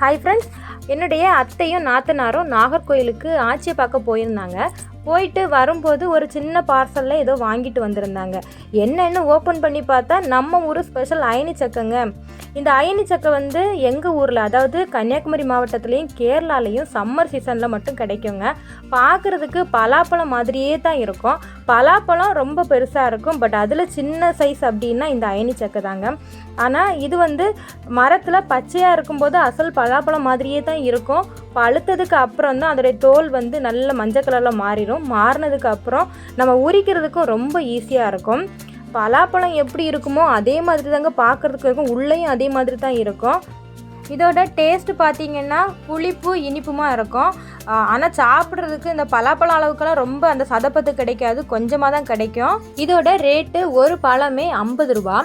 Hi friends என்னுடைய அத்தையும் நாத்தனாரும் நாகர்கோயிலுக்கு ஆட்சியை பார்க்க போயிருந்தாங்க. போயிட்டு வரும்போது ஒரு சின்ன பார்சலில் ஏதோ வாங்கிட்டு வந்திருந்தாங்க. என்னென்னு ஓப்பன் பண்ணி பார்த்தா நம்ம ஊர் ஸ்பெஷல் அயனி சக்கங்க. இந்த அயனி சக்கை வந்து எங்கள் ஊரில் அதாவது கன்னியாகுமரி மாவட்டத்துலேயும் கேரளாலையும் சம்மர் சீசனில் மட்டும் கிடைக்குங்க. பார்க்குறதுக்கு பலாப்பழம் மாதிரியே தான் இருக்கும். பலாப்பழம் ரொம்ப பெருசாக இருக்கும். பட் அதில் சின்ன சைஸ் அப்படின்னா இந்த அயனி சக்கை தாங்க. ஆனால் இது வந்து மரத்தில் பச்சையாக இருக்கும்போது அசல் பலாப்பழம் மாதிரியே தான் இருக்கும். பழுத்ததுக்கு அப்புறம் தான் அதோடைய தோல் வந்து நல்ல மஞ்சள் கலரில் மாறிடும். மாறினதுக்கு அப்புறம் நம்ம உரிக்கிறதுக்கும் ரொம்ப ஈஸியாக இருக்கும். பலாப்பழம் எப்படி இருக்குமோ அதே மாதிரி தாங்க பார்க்குறதுக்கு இருக்கும். உள்ளேயும் அதே மாதிரி தான் இருக்கும். இதோட டேஸ்ட் பார்த்தீங்கன்னா புளிப்பு இனிப்புமாக இருக்கும். ஆனால் சாப்பிட்றதுக்கு இந்த பலாப்பழம் அளவுக்கெல்லாம் ரொம்ப அந்த சதப்பத்து கிடைக்காது. கொஞ்சமாக தான் கிடைக்கும். இதோட ரேட்டு ஒரு பழமே ஐம்பது ரூபா.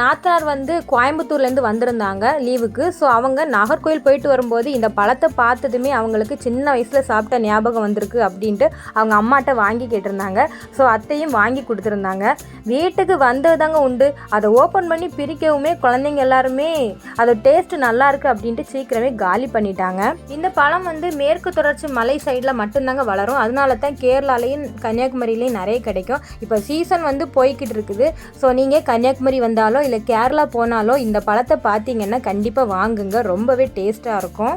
நாத்தனார் வந்து கோயம்புத்தூர்லேருந்து வந்திருந்தாங்க லீவுக்கு ஸோ அவங்க நாகர்கோயில் போயிட்டு வரும்போது இந்த பழத்தை பார்த்ததுமே அவங்களுக்கு சின்ன வயசில் சாப்பிட்ட ஞாபகம் வந்திருக்கு அப்படின்ட்டு அவங்க அம்மாட்ட வாங்கி கேட்டிருந்தாங்க. ஸோ அத்தையும் வாங்கி கொடுத்துருந்தாங்க. வீட்டுக்கு வந்தது தாங்க உண்டு. அதை ஓப்பன் பண்ணி பிரிக்கவுமே குழந்தைங்க எல்லாருமே. அதோட டேஸ்ட் நல்லா இருக்கு அப்படின்ட்டு சீக்கிரமே காலி பண்ணிட்டாங்க. இந்த பழம் வந்து மேற்கு தொடர்ச்சி மலை சைடில் மட்டும்தாங்க வளரும். அதனால தான் கேரளாலையும் கன்னியாகுமரியிலையும் நிறைய கிடைக்கும். இப்போ சீசன் வந்து போய்கிட்டு இருக்குது. ஸோ நீங்கள் கன்னியாகுமரி வந்தாலோ இல்லை கேரளா போனாலோ இந்த பழத்தை பார்த்தீங்கன்னா கண்டிப்பாக வாங்குங்க. ரொம்பவே டேஸ்ட்டாக இருக்கும்.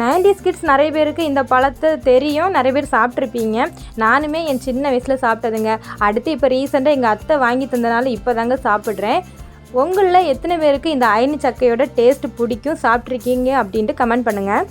நைன்டிஸ் கிட்ஸ் நிறைய பேருக்கு இந்த பழத்தை தெரியும். நிறைய பேர் சாப்பிட்ருப்பீங்க நானுமே என் சின்ன வயசில் சாப்பிட்டதுங்க. அடுத்து இப்போ ரீசெண்டாக எங்கள் அத்தை வாங்கி தந்தனால இப்போ தாங்க சாப்பிட்றேன். உங்களில் எத்தனை பேருக்கு இந்த அயனி சக்கையோட டேஸ்ட் பிடிக்கும்? சாப்பிட்ருக்கீங்க அப்படின்ட்டு கமெண்ட் பண்ணுங்கள்